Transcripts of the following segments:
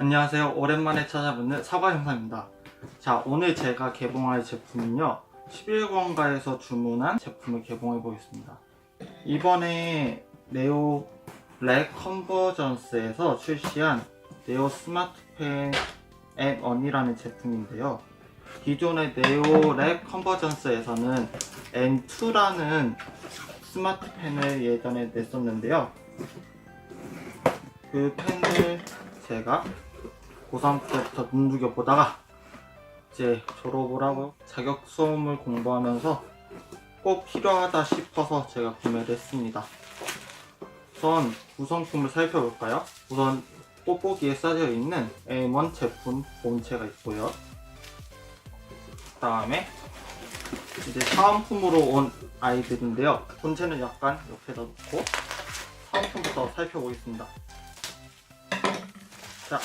안녕하세요. 오랜만에 찾아뵙는 사과 영상입니다. 자, 오늘 제가 개봉할 제품은요. 11권가에서 주문한 제품을 개봉해 보겠습니다. 이번에 네오 렉 컨버전스에서 출시한 네오 스마트펜 M1이라는 제품인데요. 기존의 네오 렉 컨버전스에서는 N2라는 스마트펜을 예전에 냈었는데요. 그 펜을 제가 고3 때부터 눈여겨보다가 이제 졸업을 하고 자격 수험을 공부하면서 꼭 필요하다 싶어서 제가 구매를 했습니다. 우선 구성품을 살펴볼까요? 우선 뽁뽁이에 싸져 있는 M1 제품 본체가 있고요. 그 다음에 이제 사은품으로 온 아이들인데요. 본체는 약간 옆에다 놓고 사은품부터 살펴보겠습니다. 자.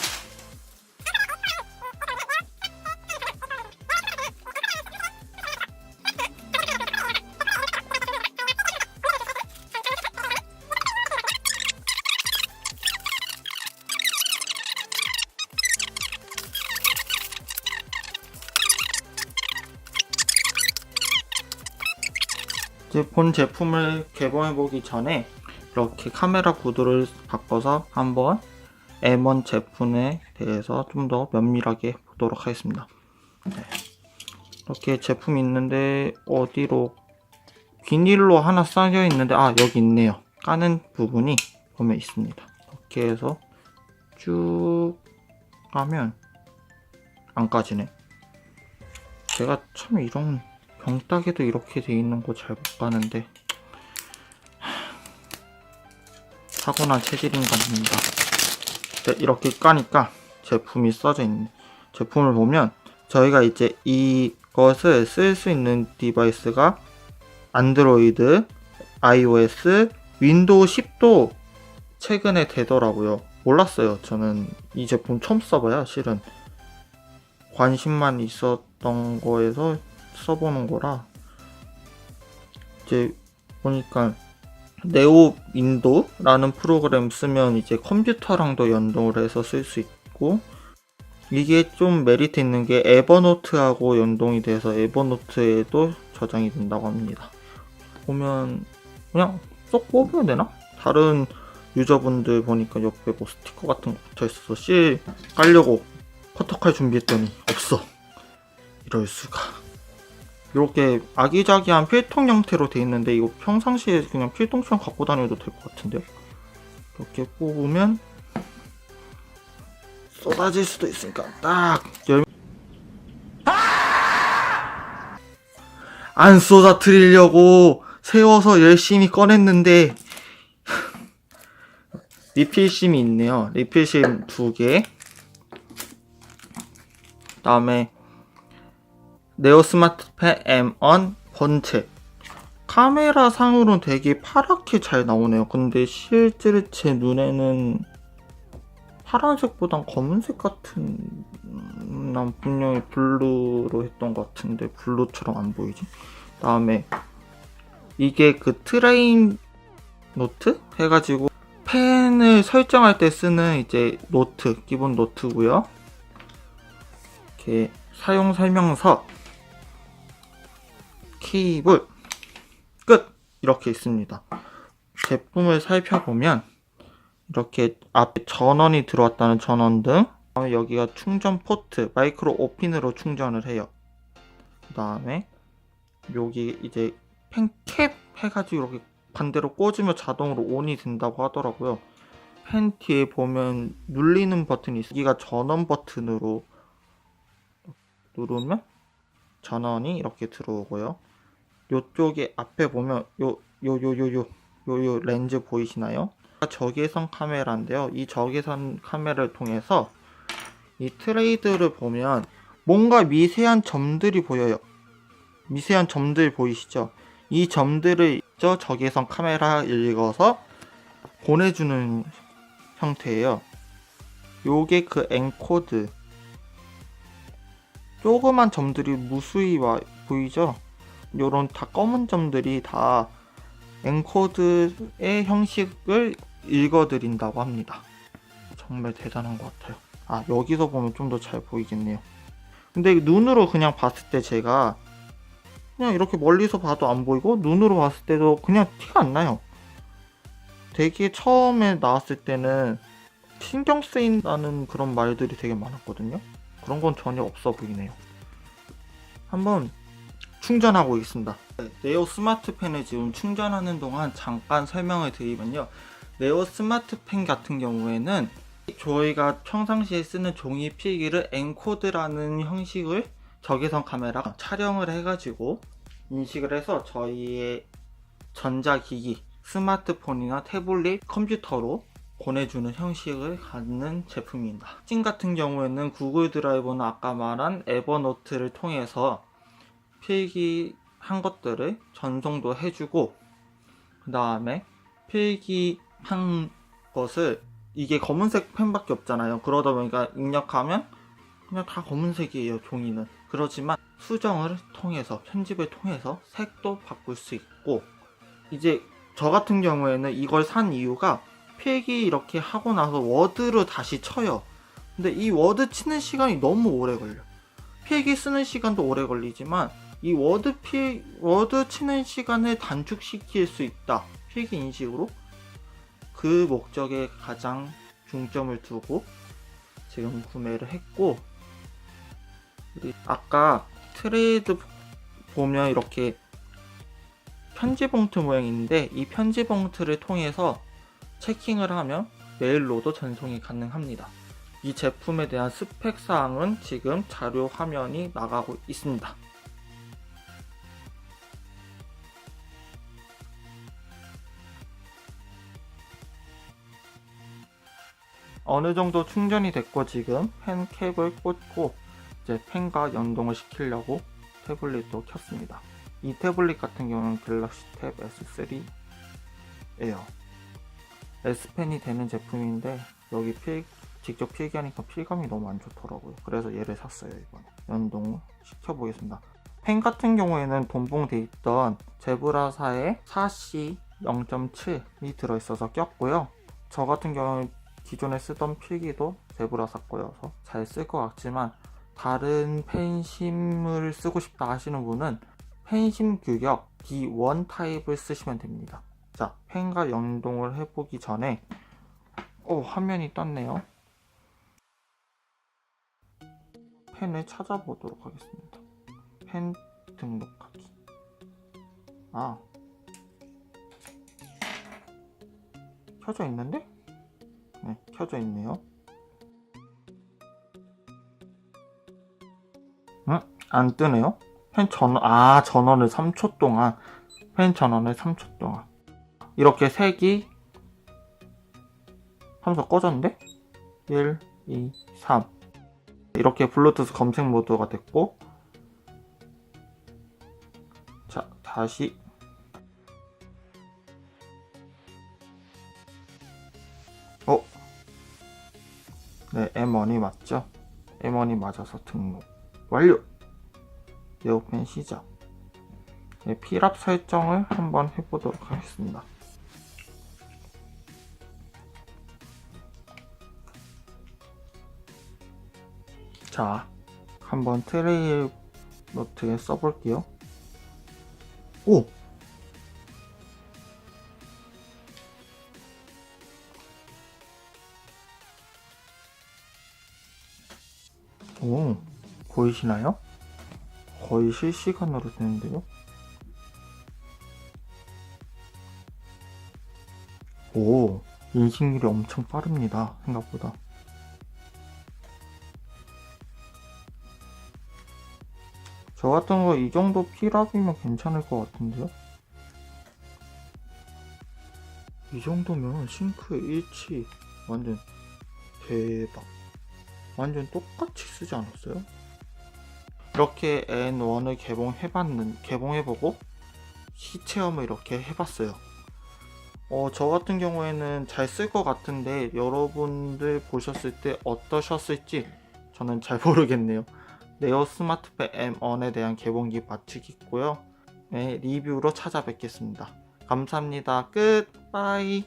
이제 본 제품을 개봉해 보기 전에 이렇게 카메라 구도를 바꿔서 한번 M1 제품에 대해서 좀 더 면밀하게 보도록 하겠습니다. 네. 이렇게 제품이 있는데 어디로 비닐로 하나 쌓여 있는데 아 여기 있네요. 까는 부분이 보면 있습니다. 이렇게 해서 쭉 가면 안 까지네. 제가 참 이런 병따개도 이렇게 돼 있는 거 잘 못 가는데 타고난 체질인가 봅니다. 네, 이렇게 까니까 제품이 써져 있는 제품을 보면 저희가 이제 이것을 쓸 수 있는 디바이스가 안드로이드, iOS, 윈도우 10도 최근에 되더라고요. 몰랐어요. 저는 이 제품 처음 써봐요. 실은 관심만 있었던 거에서 써보는 거라 이제 보니까 네오 윈도라는 프로그램 쓰면 이제 컴퓨터랑도 연동을 해서 쓸 수 있고 이게 좀 메리트 있는 게 에버노트하고 연동이 돼서 에버노트에도 저장이 된다고 합니다. 보면 그냥 쏙 뽑으면 되나? 다른 유저분들 보니까 옆에 뭐 스티커 같은 거 붙어 있어서 실 깔려고 커터칼 준비했더니 없어. 이럴 수가. 이렇게 아기자기한 필통 형태로 돼 있는데 이거 평상시에 그냥 필통처럼 갖고 다녀도 될 것 같은데요? 이렇게 뽑으면 쏟아질 수도 있으니까 딱 열... 안 쏟아뜨리려고 세워서 열심히 꺼냈는데 리필심이 있네요. 리필심 두 개. 다음에 네오 스마트펜 M1 본체. 카메라 상으로는 되게 파랗게 잘 나오네요. 근데 실제로 제 눈에는 파란색보단 검은색 같은 음, 난 분명히 블루로 했던 것 같은데 블루처럼 안 보이지? 다음에 이게 그 트레인 노트? 해가지고 펜을 설정할 때 쓰는 이제 노트 기본 노트고요. 이렇게 사용 설명서 케이블 끝 이렇게 있습니다. 제품을 살펴보면 이렇게 앞에 전원이 들어왔다는 전원등 다음에 여기가 충전 포트 마이크로 오핀으로 충전을 해요. 그 다음에 여기 이제 펜캡 해가지고 이렇게 반대로 꽂으면 자동으로 온이 된다고 하더라고요. 펜 뒤에 보면 눌리는 버튼이 있어요. 여기가 전원 버튼으로 누르면 전원이 이렇게 들어오고요. 요쪽에 앞에 보면 요 요 요 요 요 요 요 렌즈 보이시나요? 적외선 카메라인데요. 이 적외선 카메라를 통해서 이 트레이드를 보면 뭔가 미세한 점들이 보여요. 미세한 점들 보이시죠? 이 점들을 저 적외선 카메라 읽어서 보내주는 형태예요. 요게 그 엔코드. 조그만 점들이 무수히 와 보이죠? 요런 다 검은 점들이 다 엔코드의 형식을 읽어드린다고 합니다. 정말 대단한 것 같아요. 아 여기서 보면 좀 더 잘 보이겠네요 근데 눈으로 그냥 봤을 때 제가 그냥 이렇게 멀리서 봐도 안 보이고 눈으로 봤을 때도 그냥 티가 안 나요 되게 처음에 나왔을 때는 신경 쓰인다는 그런 말들이 되게 많았거든요 그런 건 전혀 없어 보이네요 한번 충전하고 있습니다 네오 스마트펜을 지금 충전하는 동안 잠깐 설명을 드리면요 네오 스마트펜 같은 경우에는 저희가 평상시에 쓰는 종이 필기를 엔코드라는 형식을 적외선 카메라가 촬영을 해가지고 인식을 해서 저희의 전자기기, 스마트폰이나 태블릿, 컴퓨터로 보내주는 형식을 갖는 제품입니다. 찜 같은 경우에는 구글 드라이브는 아까 말한 에버노트를 통해서 필기한 것들을 전송도 해주고 그 다음에 필기한 것을 이게 검은색 펜밖에 없잖아요. 그러다 보니까 입력하면 그냥 다 검은색이에요, 종이는. 그렇지만 수정을 통해서, 편집을 통해서 색도 바꿀 수 있고, 이제 저 같은 경우에는 이걸 산 이유가 필기 이렇게 하고 나서 워드로 다시 쳐요. 근데 이 워드 치는 시간이 너무 오래 걸려. 필기 쓰는 시간도 오래 걸리지만 이 워드 필 워드 치는 시간을 단축시킬 수 있다. 필기 인식으로 그 목적에 가장 중점을 두고 지금 구매를 했고 아까 트레이드 보면 이렇게 편지 봉투 모양인데 이 편지 봉투를 통해서 체킹을 하면 메일로도 전송이 가능합니다. 이 제품에 대한 스펙 사항은 지금 자료 화면이 나가고 있습니다. 어느 정도 충전이 됐고 지금 펜 캡을 꽂고 이제 펜과 연동을 시키려고 태블릿도 켰습니다. 이 태블릿 같은 경우는 갤럭시 탭 S3 에요. S펜이 되는 제품인데 여기 필 직접 필기하니까 필감이 너무 안 좋더라고요. 그래서 얘를 샀어요 이번에. 연동 시켜보겠습니다. 펜 같은 경우에는 동봉돼 있던 제브라사의 4C 0.7이 들어있어서 꼈고요. 저 같은 경우는 기존에 쓰던 필기도 제브라사 거여서 잘 쓸 것 같지만 다른 펜심을 쓰고 싶다 하시는 분은 펜심 규격 D1 타입을 쓰시면 됩니다. 자, 펜과 연동을 해보기 전에 오, 화면이 떴네요. 펜을 찾아보도록 하겠습니다. 펜 등록하기. 아. 켜져 있는데? 네, 켜져 있네요. 응? 안 뜨네요? 펜 전원, 아, 전원을 3초 동안. 펜 전원을 3초 동안. 이렇게 색이 하면서 꺼졌는데? 1, 2, 3. 이렇게 블루투스 검색 모드가 됐고, 자, 다시. 네, M1이 맞죠? M1이 맞아서 등록. 완료! 네오펜 시작. 네, 필압 설정을 한번 해보도록 하겠습니다. 자, 한번 트레일 노트에 써볼게요. 오! 오, 보이시나요? 거의 실시간으로 되는데요? 오, 인식률이 엄청 빠릅니다. 생각보다. 저 같은 거 이 정도 필압이면 괜찮을 것 같은데요? 이 정도면 싱크의 일치 완전 대박. 완전 똑같이 쓰지 않았어요? 이렇게 N1을 개봉해봤는, 개봉해보고 시체험을 이렇게 해봤어요. 어, 저 같은 경우에는 잘 쓸 것 같은데 여러분들 보셨을 때 어떠셨을지 저는 잘 모르겠네요. 네오 스마트펜 M1에 대한 개봉기 마치겠고요. 네, 리뷰로 찾아뵙겠습니다. 감사합니다. 끝! 빠이!